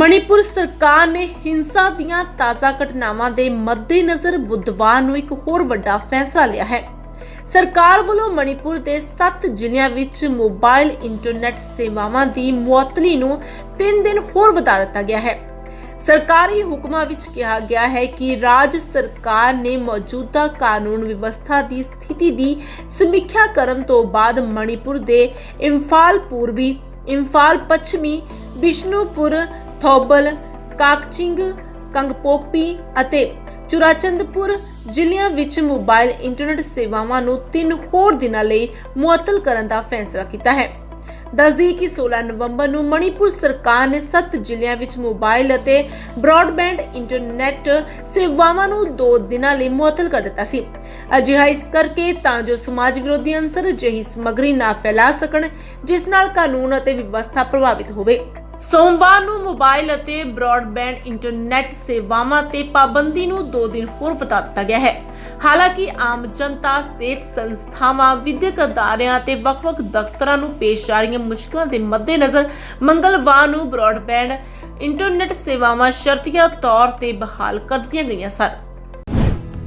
ਮਣੀਪੁਰ ਸਰਕਾਰ ਨੇ ਹਿੰਸਾ ਦੀਆਂ ਤਾਜ਼ਾ ਘਟਨਾਵਾਂ ਦੇ ਮੱਦੇਨਜ਼ਰ ਬੁੱਧਵਾਰ ਨੂੰ ਇੱਕ ਹੋਰ ਵੱਡਾ ਫੈਸਲਾ ਲਿਆ ਹੈ। ਸਰਕਾਰ ਵੱਲੋਂ ਮਣੀਪੁਰ ਦੇ 7 ਜ਼ਿਲ੍ਹਿਆਂ ਵਿੱਚ ਮੋਬਾਈਲ ਇੰਟਰਨੈਟ ਸੇਵਾਵਾਂ ਦੀ ਮੁਅੱਤਲੀ ਨੂੰ 3 ਦਿਨ ਹੋਰ ਵਧਾ ਦਿੱਤਾ ਗਿਆ ਹੈ। ਸਰਕਾਰੀ ਹੁਕਮਾਂ ਵਿੱਚ ਕਿਹਾ ਗਿਆ ਹੈ ਕਿ ਰਾਜ ਸਰਕਾਰ ਨੇ ਮੌਜੂਦਾ ਕਾਨੂੰਨ ਵਿਵਸਥਾ ਦੀ ਸਥਿਤੀ ਦੀ ਸਮੀਖਿਆ ਕਰਨ ਤੋਂ ਬਾਅਦ ਮਣੀਪੁਰ ਦੇ ਇੰਫਾਲ ਪੂਰਬੀ, ਇੰਫਾਲ ਪੱਛਮੀ ਬਿਸ਼ਨੂਪੁਰ ਥੌਬਲ, ਕਾਕਚਿੰਗ, ਕੰਗਪੋਕਪੀ ਅਤੇ ਚੁਰਾਚੰਦਪੁਰ ਜ਼ਿਲ੍ਹਿਆਂ ਵਿੱਚ ਮੋਬਾਈਲ ਇੰਟਰਨੈਟ ਸੇਵਾਵਾਂ ਨੂੰ ਤਿੰਨ ਹੋਰ ਦਿਨਾਂ ਲਈ ਮੁਅੱਤਲ ਕਰਨ ਦਾ ਫੈਸਲਾ ਕੀਤਾ ਹੈ। ਦੱਸਦੀ ਕਿ 16 ਨਵੰਬਰ ਨੂੰ ਮਣੀਪੁਰ ਸਰਕਾਰ ਨੇ 7 ਜ਼ਿਲ੍ਹਿਆਂ ਵਿੱਚ ਮੋਬਾਈਲ ਅਤੇ ਬ੍ਰਾਡਬੈਂਡ ਇੰਟਰਨੈਟ ਸੇਵਾਵਾਂ ਨੂੰ 2 ਦਿਨਾਂ ਲਈ ਮੁਅੱਤਲ ਕਰ ਦਿੱਤਾ ਸੀ। ਅਜਿਹਾ ਇਸ ਕਰਕੇ ਤਾਂ ਜੋ ਸਮਾਜ ਵਿਰੋਧੀ ਅੰਸਰ ਅਜਿਹੀ ਸਮੱਗਰੀ ਨਾ ਫੈਲਾ ਸਕਣ, ਜਿਸ ਨਾਲ ਕਾਨੂੰਨ ਅਤੇ ਵਿਵਸਥਾ ਪ੍ਰਭਾਵਿਤ ਹੋਵੇ। ਸੋਮਵਾਰ ਨੂੰ ਮੋਬਾਈਲ ਅਤੇ ਬ੍ਰਾਡਬੈਂਡ ਇੰਟਰਨੈਟ ਸੇਵਾਵਾਂ ਤੇ ਪਾਬੰਦੀ ਨੂੰ 2 ਦਿਨ ਹੋਰ ਵਧਾ ਦਿੱਤਾ ਗਿਆ ਹੈ। ਹਾਲਾਂਕਿ ਆਮ ਜਨਤਾ, ਸਿਹਤ ਸੰਸਥਾਵਾਂ, ਵਿਦਿਅਕ ਅਦਾਰਿਆਂ ਅਤੇ ਵੱਖ-ਵੱਖ ਦਫ਼ਤਰਾਂ ਨੂੰ ਪੇਸ਼ ਆ ਰਹੀਆਂ ਮੁਸ਼ਕਲਾਂ ਦੇ ਮੱਦੇਨਜ਼ਰ ਮੰਗਲਵਾਰ ਨੂੰ ਬ੍ਰਾਡਬੈਂਡ ਇੰਟਰਨੈਟ ਸੇਵਾਵਾਂ ਸ਼ਰਤੀਆ ਤੌਰ ਤੇ ਬਹਾਲ ਕਰ ਦਿੱਤੀਆਂ ਗਈਆਂ ਸਨ।